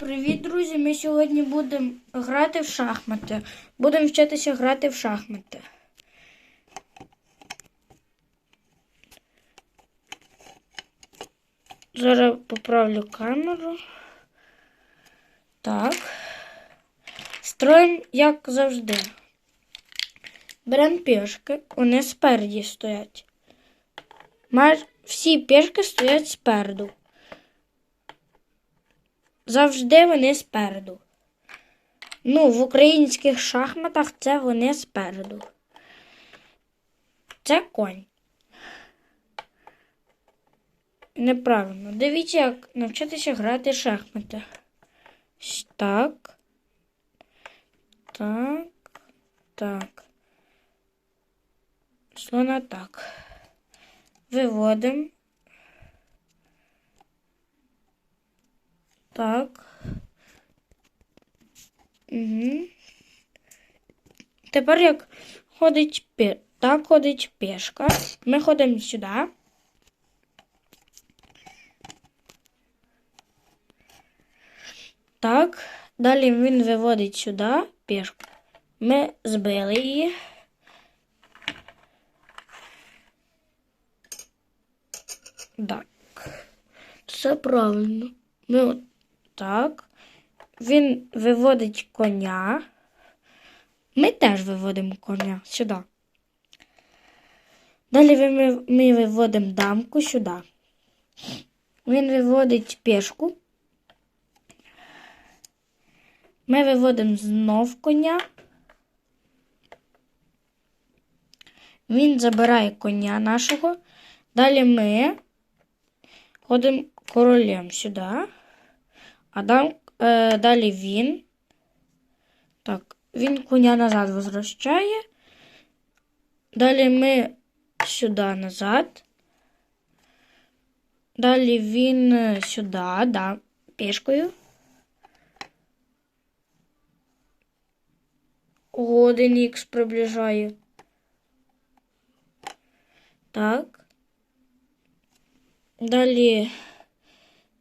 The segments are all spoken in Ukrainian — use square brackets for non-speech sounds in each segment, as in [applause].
Привіт, друзі! Ми сьогодні будемо грати в шахмати. Будемо вчитися грати в шахмати. Зараз поправлю камеру. Так. Строїмо, як завжди. Беремо пішки, вони спереді стоять. Всі пішки стоять спереду. Завжди вони спереду. Ну, в українських шахматах це вони спереду. Це конь. Неправильно. Дивіться, як навчитися грати шахмати. Так. Так. Так. Слона так. Виводимо. Так. Угу. Тепер як ходить пі... так ходить пішка. Ми ходимо сюди. Так. Далі він виводить сюди пішку. Ми збили її. Так. Все правильно. Ми от так. Він виводить коня. Ми теж виводимо коня сюди. Далі ми, ми виводимо дамку сюди. Він виводить пішку. Ми виводимо знов коня. Він забирає коня нашого. Далі ми ходимо королем сюди. А дам, е, далі він. Так, він коня назад возвращає. Далі ми сюди назад. Далі він е, сюди, да, пішкою. Один х приближає. Так. Далі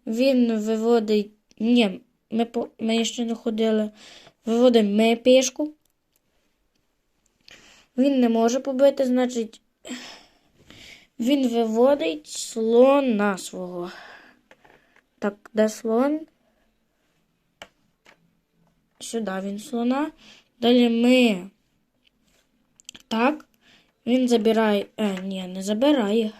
він виводить. Ні, ми, по... ми ще не ходили. Виводимо ми пішку. Він не може побити, значить, він виводить слона свого. Так, де слон? Сюди він слона. Далі ми. Так. Він забирає. Е, ні, не забирає.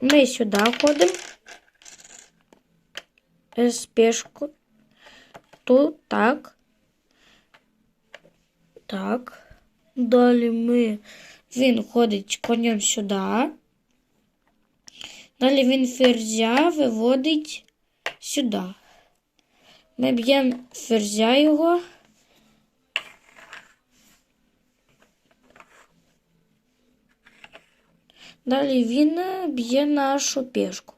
Ми сюди ходимо. З пішку. Тут так. Так. Далі ми. Він ходить конем сюди. Далі він ферзя виводить сюди. Ми б'ємо ферзя його. Далі він б'є нашу пішку.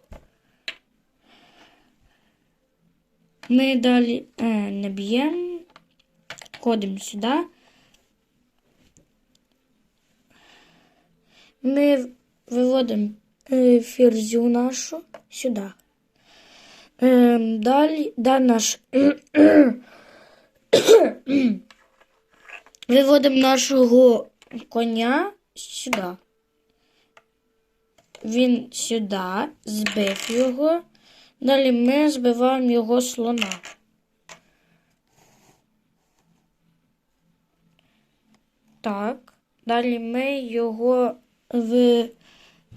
Ми далі е, не б'ємо, ходимо сюди. Ми виводимо е, ферзю нашу сюди. Е, далі да, наш [coughs] виводимо нашого коня сюди. Він сюди, збив його. Далі ми збиваємо його слона. Так. Далі ми його в...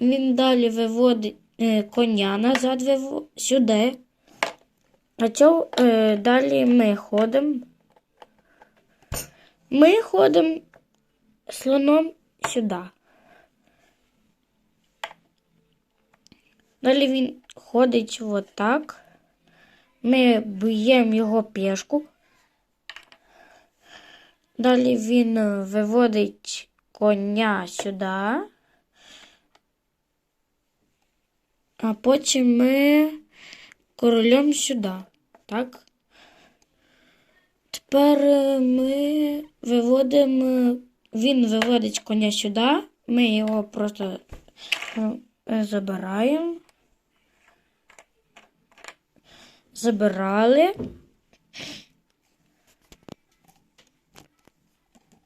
він далі виводить е, коня назад вив... сюди. А цього е, далі ми ходимо. Ми ходимо слоном сюди. Далі він ходить отак. Ми б'ємо його пішку. Далі він е, виводить коня сюди. А потім ми королем сюди. Так? Тепер е, ми виводимо, він виводить коня сюди. Ми його просто е, забираємо. Забирали.